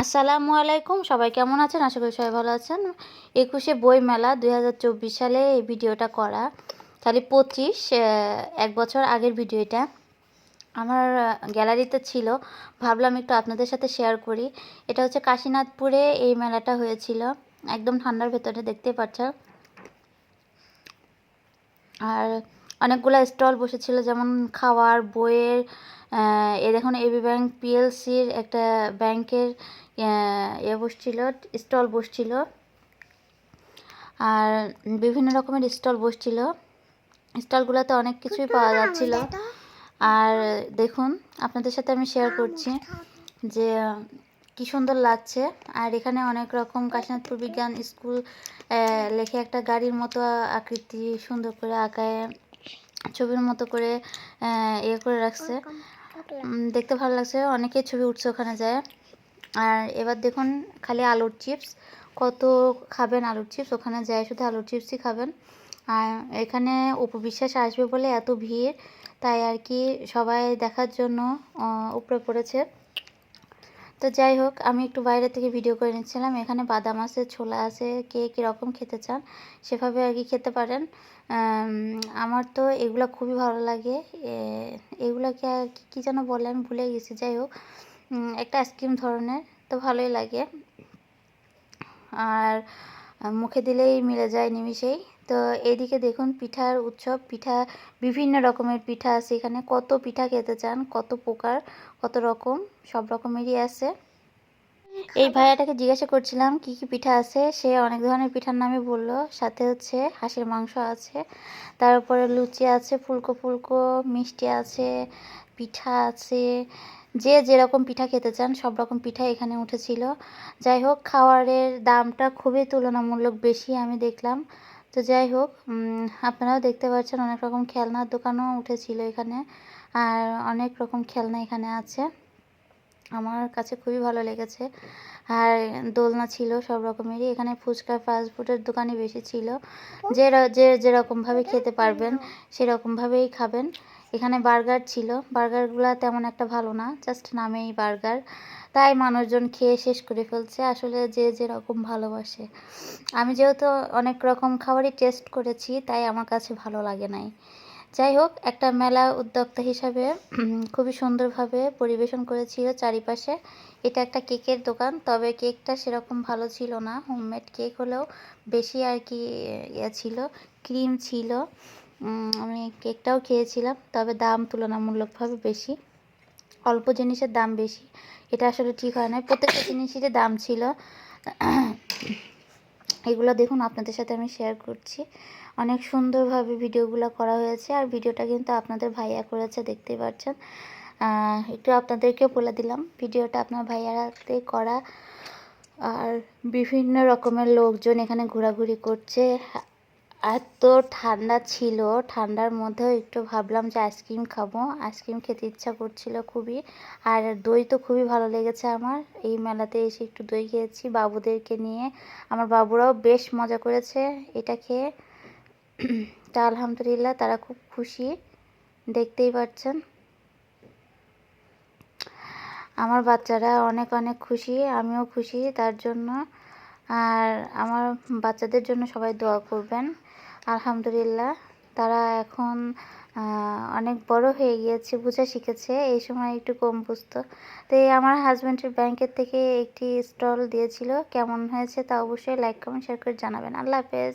আসসালামু আলাইকুম সবাই কেমন আছেন? আশা করি সবাই ভালো আছেন। একুশে বই মেলা দুই হাজার চব্বিশ সালে এই ভিডিওটা করা। তাহলে পঁচিশ এক বছর আগের ভিডিও এটা। আমার গ্যালারিতে ছিল। ভাবলাম একটু আপনাদের সাথে শেয়ার করি। এটা হচ্ছে কাশীনাথপুরে এই মেলাটা হয়েছিল। একদম ঠান্ডার ভেতরে দেখতে পাচ্ছ। আর অনেকগুলো স্টল বসেছিল যেমন খাওয়ার বইয়ের এ দেখুন এবি ব্যাংক পিএলসির একটা ব্যাংকের এ বসছিল স্টল বসছিল। আর বিভিন্ন রকমের স্টল বসছিল। স্টলগুলোতে অনেক কিছুই পাওয়া যাচ্ছিল। আর দেখুন আপনাদের সাথে আমি শেয়ার করছি যে কি সুন্দর লাগছে। আর এখানে অনেক রকম কাশীনাথপুর বিজ্ঞান স্কুল লেখে একটা গাড়ির মতো আকৃতি সুন্দর করে আঁকায়। ছবির মতো করে ইয়ে করে রাখছে। দেখতে ভালো লাগছে। অনেকে ছবি উঠছে ওখানে যায়। আর এবার দেখুন খালি আলুর চিপস। কত খাবেন আলুর চিপস? ওখানে যায় শুধু আলুর চিপসই খাবেন। আর এখানে উপবিশ্বাস আসবে বলে এত ভিড়। তাই আর কি সবাই দেখার জন্য উপরে পড়েছে। তো যাই হোক, আমি একটু বাইরে থেকে ভিডিও করে নিচ্ছিলাম। এখানে বাদাম আছে, ছোলা আছে, কে কীরকম খেতে চান সেভাবে আর কি খেতে পারেন। আমার তো এগুলো খুবই ভালো লাগে। এগুলোকে আর কী যেন বলে আমি ভুলে গেছি। যাই হোক একটা আইসক্রিম ধরনের তো ভালোই লাগে। আর মুখে দিলেই মিলে যায় নিমিষেই। তো এদিকে দেখুন পিঠার উৎসব, পিঠা, বিভিন্ন রকমের পিঠা আছে এখানে। কত পিঠা খেতে চান, কত প্রকার, কত রকম, সব রকমেরই আছে। এই ভাইয়াটাকে জিজ্ঞাসা করছিলাম, কি কি পিঠা আছে? সে অনেক ধরনের পিঠার নামে বলল। সাথে হচ্ছে হাঁসের মাংস আছে তারপরে লুচি আছে, ফুলকো ফুলকো, মিষ্টি আছে, পিঠা আছে। যে যেরকম পিঠা খেতে চান, সব রকম পিঠা এখানে উঠেছিল। যাই হোক খাওয়ারের দামটা খুবই তুলনামূলক বেশি আমি দেখলাম। তো যাই হোক আপনারাও দেখতে পাচ্ছেন অনেক রকম খেলনার দোকানও উঠেছিল এখানে আর অনেক রকম খেলনা এখানে আছে। আমার কাছে খুবই ভালো লেগেছে। আর দোলনা ছিল সব রকমেরই, এখানে ফুচকা ফাস্টফুডের দোকানই বেশি ছিল। যে যে যেরকমভাবে খেতে পারবেন সেরকমভাবেই খাবেন। এখানে বার্গার ছিল। বার্গারগুলো তেমন একটা ভালো না, জাস্ট নামেই বার্গার। তাই মানুষজন খেয়ে শেষ করে ফেলছে। আসলে যে যেরকম ভালোবাসে। আমি যেহেতু অনেক রকম খাবারই টেস্ট করেছি, তাই আমার কাছে ভালো লাগে নাই। যাই হোক, একটা মেলা উদ্যোক্তা হিসাবে খুবই সুন্দরভাবে পরিবেশন করেছিল চারিপাশে। এটা একটা কেকের দোকান, তবে কেকটা সেরকম ভালো ছিল না। হোমমেড কেক হলেও বেশি আর কি ইয়ে ছিল, ক্রিম ছিল। আমি কেকটাও খেয়েছিলাম, তবে দাম তুলনামূলকভাবে বেশি। অল্প জিনিসের দাম বেশি। এটা আসলে ঠিক হয় না। প্রত্যেকটা জিনিসেরই দাম ছিল। এগুলো দেখুন, আপনাদের সাথে আমি শেয়ার করছি। অনেক সুন্দরভাবে ভিডিওগুলো করা হয়েছে, আর ভিডিওটা কিন্তু আপনাদের ভাইয়া করেছে, দেখতেই পাচ্ছেন। একটু আপনাদেরকেও বলে দিলাম, ভিডিওটা আপনার ভাইয়ারাতে করা। আর বিভিন্ন রকমের লোকজন এখানে ঘোরাঘুরি করছে। এত ঠান্ডা ছিল, ঠান্ডার মধ্যেও একটু ভাবলাম যে আইসক্রিম খাব। আইসক্রিম খেতে ইচ্ছা করছিল খুবই। আর দই তো খুবই ভালো লেগেছে আমার। এই মেলাতে এসে একটু দই খেয়েছি বাবুদেরকে নিয়ে। আমার বাবুরাও বেশ মজা করেছে এটা খেয়ে। তা আলহামদুলিল্লাহ তারা খুব খুশি, দেখতেই পাচ্ছেন। আমার বাচ্চারা অনেক অনেক খুশি, আমিও খুশি তার জন্য। আর আমার বাচ্চাদের জন্য সবাই দোয়া করবেন। আলহামদুলিল্লাহ, তারা এখন অনেক বড় হয়ে গিয়েছে, বোঝা শিখেছে, এই সময় একটু কম বুঝতো তো আমার হাজব্যান্ডের ব্যাংকের থেকে একটি স্টল দিয়েছিল, কেমন হয়েছে তা অবশ্যই লাইক কমেন্ট শেয়ার করে জানাবেন। আল্লাহ হাফেজ।